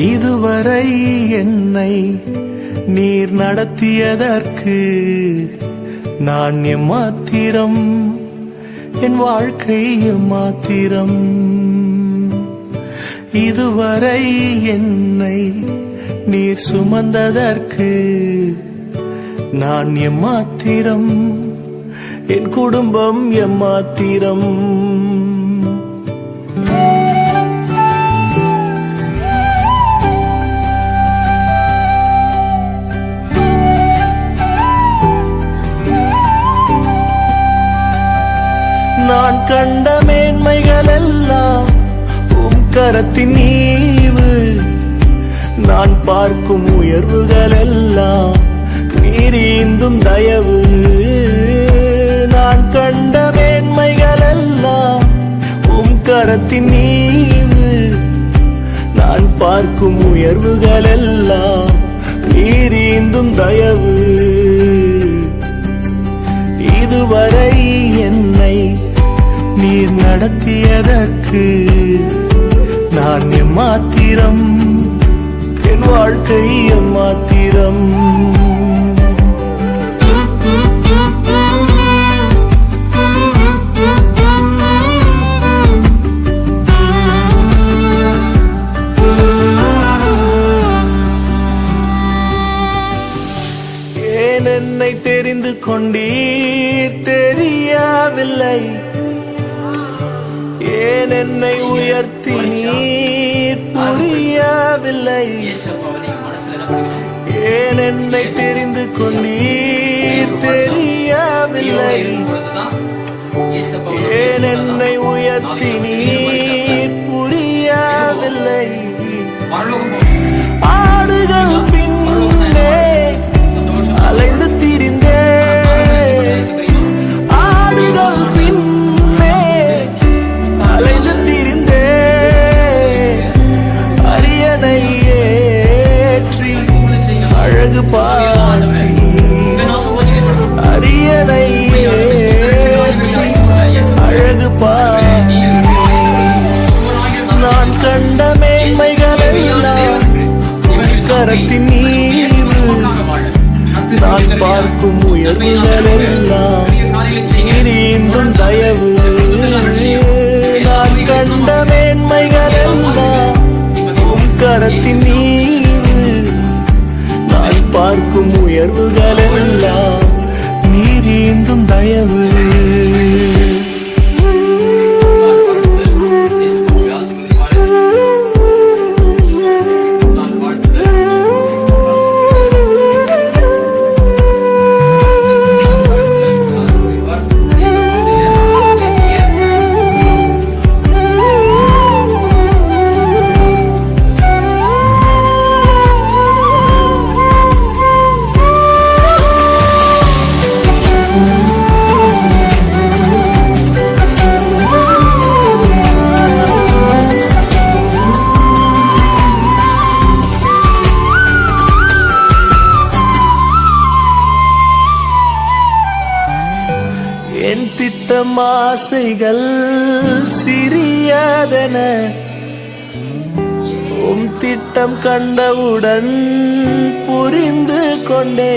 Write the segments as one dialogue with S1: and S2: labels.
S1: இதுவரை என்னை நீர் நடத்தியதற்கு நான் எம்மாத்திரம் என் வாழ்க்கை எம்மாத்திரம். இதுவரை என்னை நீர் சுமந்ததற்கு நான் எம்மாத்திரம் என் குடும்பம் எம்மாத்திரம். நான் கண்ட மேன்மைகள் எல்லாம் உம் கரத்தின் நீவு நான் பார்க்கும் உயர்வுகள் எல்லாம் நீரீந்தும் தயவு. நான் கண்ட மேன்மைகள் எல்லாம் உம் கரத்தின் நீவு நான் பார்க்கும் உயர்வுகள் எல்லாம் நீரீந்தும் தயவு. இதுவரை என்னை நீர் நடத்தியதற்கு நான் எம்மாத்திரம் என் வாழ்க்கை எம்மாத்திரம் ஏன் என்னை தெரிந்து கொண்டீர்? தெரியவில்லை. ஏன் என்னை உயர்த்தி நீர் புரியவில்லை. ஏன் என்னை தெரிந்து கொண்டீர் தெரியவில்லை. ஏன் என்னை உயர்த்தி உன் நீவு நான் பார்க்கும் உயர்வுகளெல்லாம் தயவு. நான் கண்ட மேன்மைகளெல்லாம் கரத்தின் நீவு நான் பார்க்கும் உயர்வுகளெல்லாம் நீரீந்தும் தயவு. திட்டம் ஆசைகள் சிறியதென. உம் திட்டம் கண்டவுடன் புரிந்து கொண்டே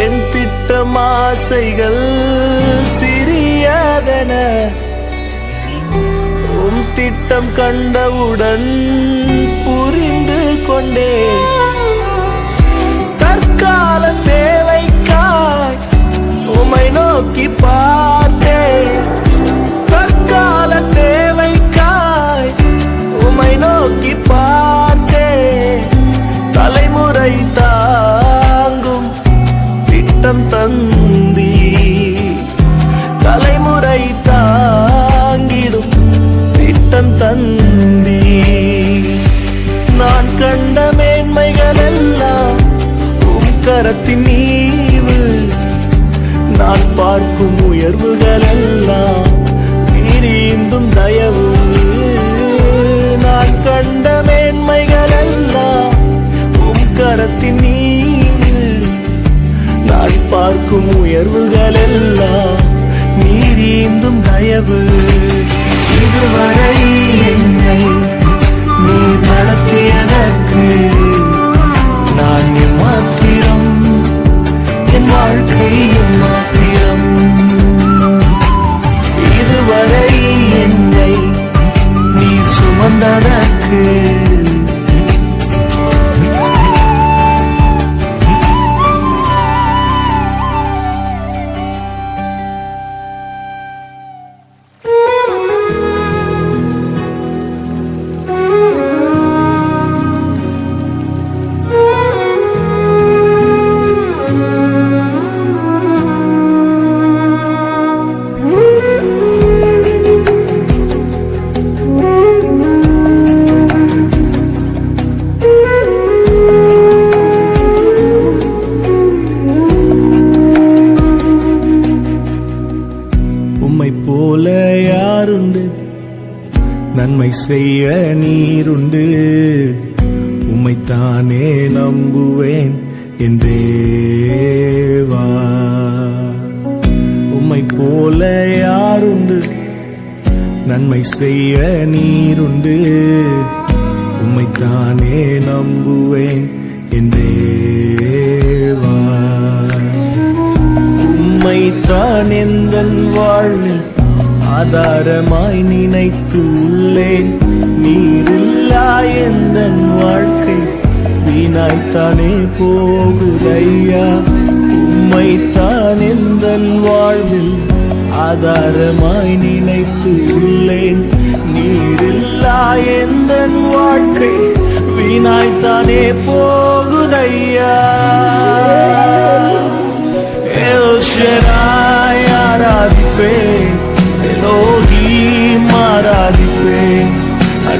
S1: என் திட்டம் ஆசைகள் சிறியதென. உம் திட்டம் கண்டவுடன் புரிந்து கொண்டே தற்காலத்தே நன்மை செய்ய நீருண்டு. உம்மைத்தானே நம்புவேன் என்றேவா உம்மை போல யாருண்டு? நன்மை செய்ய நீருண்டு. உம்மைத்தானே நம்புவேன் என்றேவா உம்மைத்தான் எந்த வாழ்வில் ஆதாரமாய் நினைத்து உள்ளேன் நீரில்லா எந்த வாழ்க்கை? வீணாய்த்தானே போகுதையா? உம்மைத்தான் எந்த வாழ்வில் ஆதாரமாய் நினைத்து உள்ளேன் நீரில்லா எந்த வாழ்க்கை? வீணாய்த்தானே போகுதையா?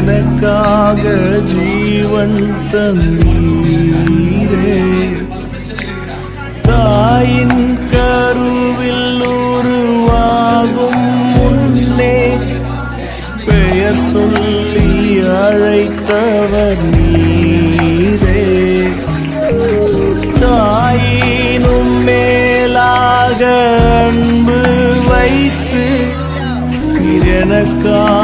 S1: எனக்காக ஜீவன் தந்தீரே. தாயின் கருவில் உருவாகும் முன்னே பெயர் சொல்லி அழைத்தவர் நீரே. தாயினும் மேலாக அன்பு வைத்து நீர் எனக்காக